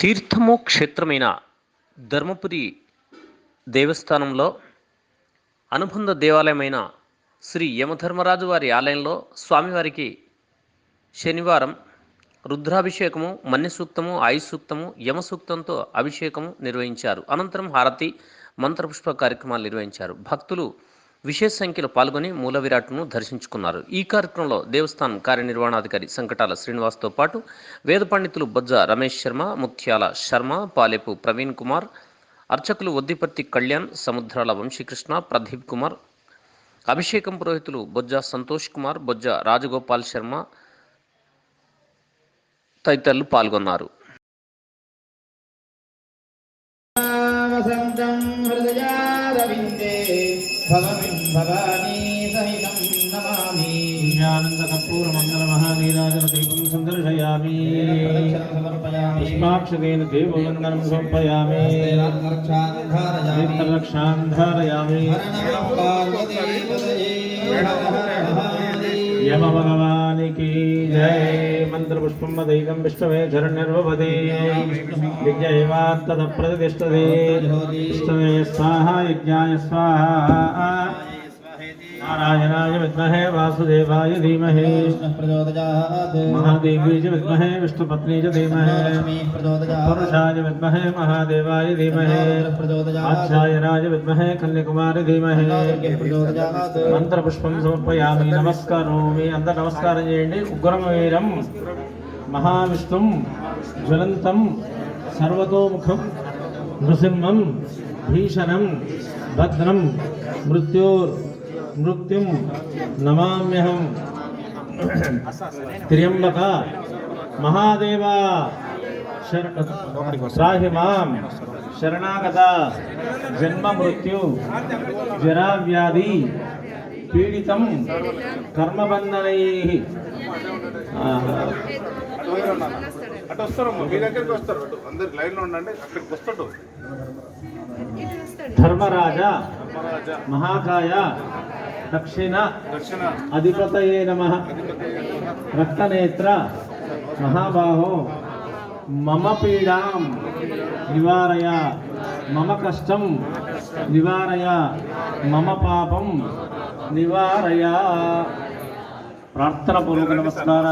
తీర్థము క్షేత్రమైన ధర్మపురి దేవస్థానంలో అనుబంధ దేవాలయమైన శ్రీ యమధర్మరాజు వారి ఆలయంలో స్వామివారికి శనివారం రుద్రాభిషేకము మన్య సూక్తము యమసూక్తంతో యమ సూక్తంతో అభిషేకము నిర్వహించారు. అనంతరం హారతి మంత్రపుష్ప కార్యక్రమాలు నిర్వహించారు. భక్తులు విశేష సంఖ్యలో పాల్గొని మూల విరాట్ను దర్శించుకున్నారు. ఈ కార్యక్రమంలో దేవస్థానం కార్యనిర్వహణాధికారి సంకటాల శ్రీనివాస్తో పాటు వేద పండితులు బొజ్జ రమేష్ శర్మ ముత్యాల శర్మ పాలెపు ప్రవీణ్ కుమార్ అర్చకులు ఒద్దిపర్తి కళ్యాణ్ సముద్రాల వంశీకృష్ణ ప్రదీప్ కుమార్ అభిషేకం పురోహితులు బొజ్జ సంతోష్ కుమార్ బొజ్జ రాజగోపాల్ శర్మ తదితరులు పాల్గొన్నారు. వసంతం హృదయా భగవిన్ భవానీ సహితం నమామి జ్ఞానందకర్పూరమంగళమహానీరాజనదీపం సందర్శయామి పుష్పాక్షతేన దేవవందనం సమర్పయామి రక్షాన్ ధారయామి నేత్రరక్షాన్ भगवान की जय। मंत्र पुष्पम मदैकं विष्णवे शरण्यर्वपदे यज्ञैवात्तदप्रतिष्ठते विष्णवे स्वाहा यज्ञाय स्वाहा। యజ్ఞైవాత్తద ప్రతిష్టతే విష్ణవే స్వాహ యజ్ఞాయ స్వాహ నారాయణాయ విద్మహే వాసుదేవాయ ధీమహి ప్రచోదయాత్ महादेवी च विद्महे विष्णुपत्नी च धीमहि లక్ష్మీ ప్రచోదయాత్ पुरुषाय विद्महे महादेवाय धीमहि ప్రచోదయాత్ आचार्यराज विद्महे कन्याकुमारी धीमहि ప్రచోదయాత్ మంత్రపుష్పం సమర్పయామి నమస్కారోమి అందరు నమస్కారం చేయండి ఉగ్రమవీరం మహావిష్ణుం జ్వలంతం సర్వతోముఖం నృసింహం భీషణం భద్రం మృత్యోర్ మృత్యుం నమామ్యహం త్ర్యంబక మహాదేవ సాహి మాం శరణాగత జన్మ మృత్యు జరా వ్యాధి పీడితం కర్మబంధనై అటు వస్తారమ్మా మీ దగ్గరికి వస్తారు అటు అందరికి లైన్లో ఉండండి అక్కడికి వస్తాడు ధర్మరాజ మహాకాయ దక్షిణ. అధిపతయే నమ. రక్తనేత్ర. మహాబాహో. మమ పీడాం. నివారయ. మమ కష్టం. నివారయ. మమ పాపం. నివారయ. ప్రార్థన పూర్వక నమస్కార